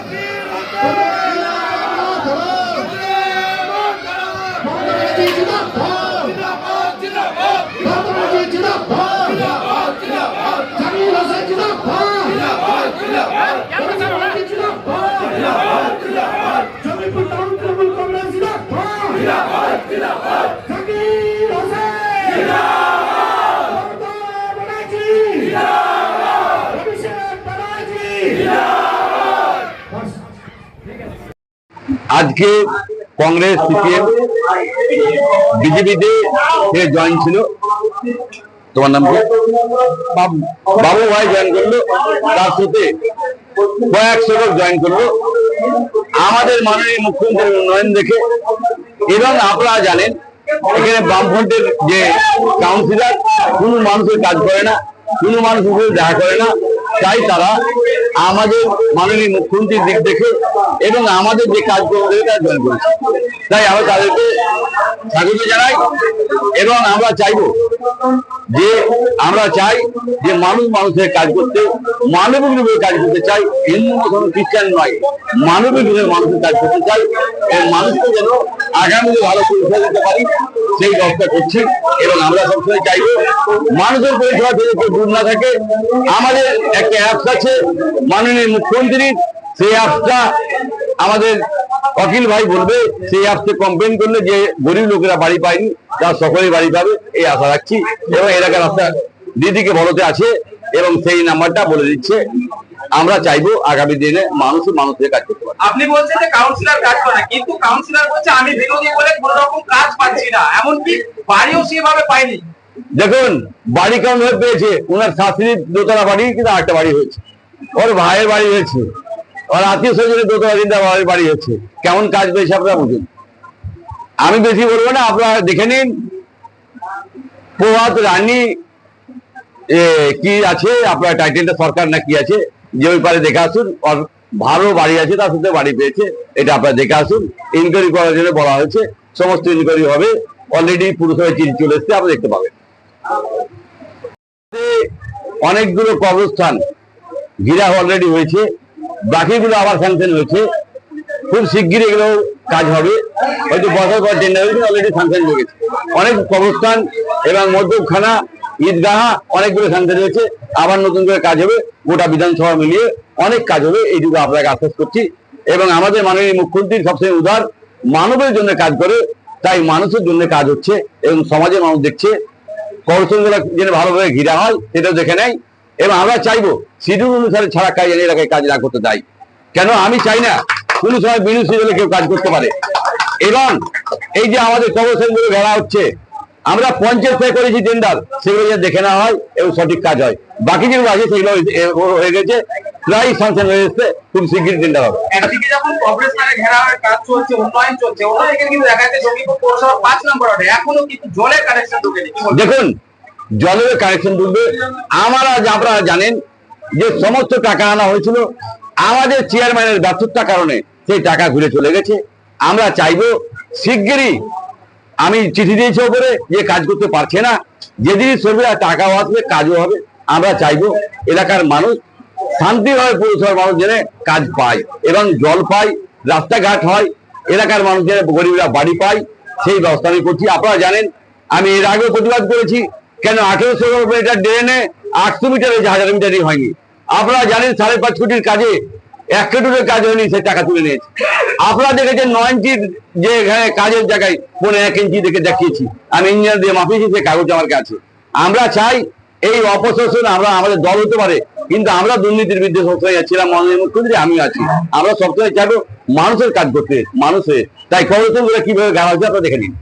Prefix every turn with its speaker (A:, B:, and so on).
A: वीर আজকে কংগ্রেস সিপিএম বিজেপিতে সে জয়েন ছিল। তোমার নাম কি? বাবু। ভাই জয়েন করল তার সাথে কয়েকশো লোক জয়েন করল। আমাদের মাননীয় মুখ্যমন্ত্রীর উন্নয়ন দেখে এবং আপনারা জানেন এখানে বামফ্রন্টের যে কাউন্সিলর কোনো মানুষের কাজ করে না কোনো মানুষের সাথে দেখা করে না। তাই তারা আমাদের মাননীয় মুখ্যমন্ত্রীর দিক দেখে এবং আমাদের যে কাজকর্ম তাই আমরা তাদেরকে স্বাগত জানাই, এবং আমরা চাইব যে আমরা চাই যে মানুষ মানুষের কাজ করতে, মানবিক রূপে কাজ করতে চাই, হিন্দু মুসলমান খ্রিস্টান নয়, মানবিক রূপে মানুষের কাজ করতে চাই এবং মানুষকে যেন আগামীতে ভালো পরিষেবা দিতে পারি, সেই ব্যবস্থা করছি, এবং আমরা সবসময় চাইব মানুষের পরিষেবা থেকে কেউ দূর না থাকে। আমাদের একটা অ্যাপস আছে, মাননীয় মুখ্যমন্ত্রীর সেই অ্যাপসটা আমাদের অখিল ভাই বলবে সেই অ্যাপসে কমপ্লেন করলে যে গরিব লোকেরা বাড়ি পায়নি তারা সকলেই বাড়ি পাবে এই আশা রাখছি। এবং এলাকার রাস্তা দিদিকে বলতে আছে এবং সেই নাম্বারটা বলে দিচ্ছে। আমরা চাইব আগামী দিনে মানুষ মানুষের কাজ করতে পারে
B: আপনি বলছেন যে কাউন্সিলর কাজ করে না কিন্তু কাউন্সিলর বলছে আমি বিরোধী বলে কোন রকম কাজ পাচ্ছি না। এমনকি বাড়িও সেভাবে পাইনি
A: দেখুন বাড়ি কেমন হয়ে পেয়েছে ওনার শাশুড়ির দোতলা বাড়ি কিন্তু আটটা বাড়ি হয়েছে। ওর ভাইয়ের বাড়ি হয়েছে। ওর আত্মীয় স্বজনের দোতলা তিনটা বাড়ি হয়েছে কেমন কাজ পেয়েছে আপনারা বুঝুন। আমি বেশি বলব না, আপনারা দেখে নিন। প্রভাত রানী কি আছে? আপনার টাইটেলটা সরকার না কি আছে? যে ওই পারে দেখে আসুন। ভালো বাড়ি আছে, তার সাথে বাড়ি পেয়েছে। এটা আপনারা দেখে আসুন। ইনকোয়ারি করার জন্য বলা হয়েছে। সমস্ত ইনকোয়ারি হবে। অলরেডি পুরসভায় চিঠি চলে এসছে, আপনি দেখতে পাবেন। অনেকগুলো কবরস্থান ঘিরা অলরেডি হয়েছে। বাকিগুলো আবার স্যাংশন হয়েছে। খুব শিগগির এগুলো কাজ হবে। হয়তো বছর পর টেন্ডার হয়েছে অলরেডি স্যাংশন হয়ে গেছে অনেক কবরস্থান এবং মধ্যখানা, ঈদগাহা, অনেকগুলো স্যাংশন হয়েছে। আবার নতুন করে কাজ হবে, গোটা বিধানসভা মিলিয়ে অনেক কাজ হবে। এইটুকু আপনাকে আশ্বাস করছি। এবং আমাদের মাননীয় মুখ্যমন্ত্রী সবসময় উদার, মানবের জন্য কাজ করে, তাই মানুষের জন্য কাজ হচ্ছে এবং সমাজের মানুষ দেখছে। কৌশলগুলো যেন ভালোভাবে ঘিরা হয়, সেটাও দেখে নেয়। এবং আমরা চাইব শিডিউল অনুসারে ছাড়া কাজ যেন এলাকায় কাজ না করতে দেয়। কেন? আমি চাই না কোনো সময় বিনু শিডিউলে কেউ কাজ করতে পারে। এবং এই যে আমাদের কর্মসংগুলো ঘেরা হচ্ছে আমরা পঞ্চায়েত থেকে করেছি টেন্ডার সেগুলো যেন দেখে নেওয়া হয় এবং সঠিক কাজ হয়। বাকি যেগুলো আছে সেগুলো হয়ে- গেছে প্রায় সংশোধন হয়ে এসছে খুব শিগগিরই টেন্ডার হবে।
B: একদিকে যখন কবরস্থানে ঘেরা কাজ চলছে উন্নয়ন চলছে অন্যদিকে কিন্তু দেখা যাচ্ছে জঙ্গিপুর পৌরসভা পাঁচ নম্বর এখনও কিন্তু জলের কানেকশন ঢুকেনি
A: দেখুন জলের কানেকশন ঢুকবে আমরা আপনারা জানেন যে সমস্ত টাকা আনা হয়েছিল। আমাদের চেয়ারম্যানের ব্যর্থতার কারণে সেই টাকা ঘুরে চলে গেছে। আমরা চাইব শিগগিরই আমি চিঠি দিয়েছি ওপরে যে কাজ করতে পারছে না। যেদিন আর টাকাও আসবে, কাজও হবে। আমরা চাইব এলাকার মানুষ শান্তিভাবে পৌরসভার মানুষ যেন কাজ পায় এবং জল পায়, রাস্তাঘাট হয়, এলাকার মানুষ যেন গরিবরা বাড়ি পায়, সেই ব্যবস্থা আমি করছি। আপনারা জানেন, আমি এর আগেও প্রতিবাদ করেছি। কেন আঠেরোশো মিটার ড্রেনে আটশো মিটার হাজার মিটারই হয়নি। আপনারা জানেন সাড়ে পাঁচ কোটির কাজে এক কোটির কাজ হয়নি, সে টাকা তুলে নিয়েছে। আপনারা দেখেছেন নয় ইঞ্চির যে কাজের জায়গায় পনেরো এক ইঞ্চি দেখে দেখিয়েছি। আমি ইঞ্জিনিয়ার দিয়ে মাপিয়েছি সে কাগজ আমার কাছে। আমরা চাই এই অপশাসন আমরা আমাদের দল হতে পারে, কিন্তু আমরা দুর্নীতির বিরুদ্ধে সবসময় ছিলাম মাননীয় মুখ্যমন্ত্রী আমি আছি। আমরা সবসময় চাইব মানুষের কাজ করতে, মানুষের। তাই খবর কীভাবে গাড়া হচ্ছে আপনারা দেখে নিন।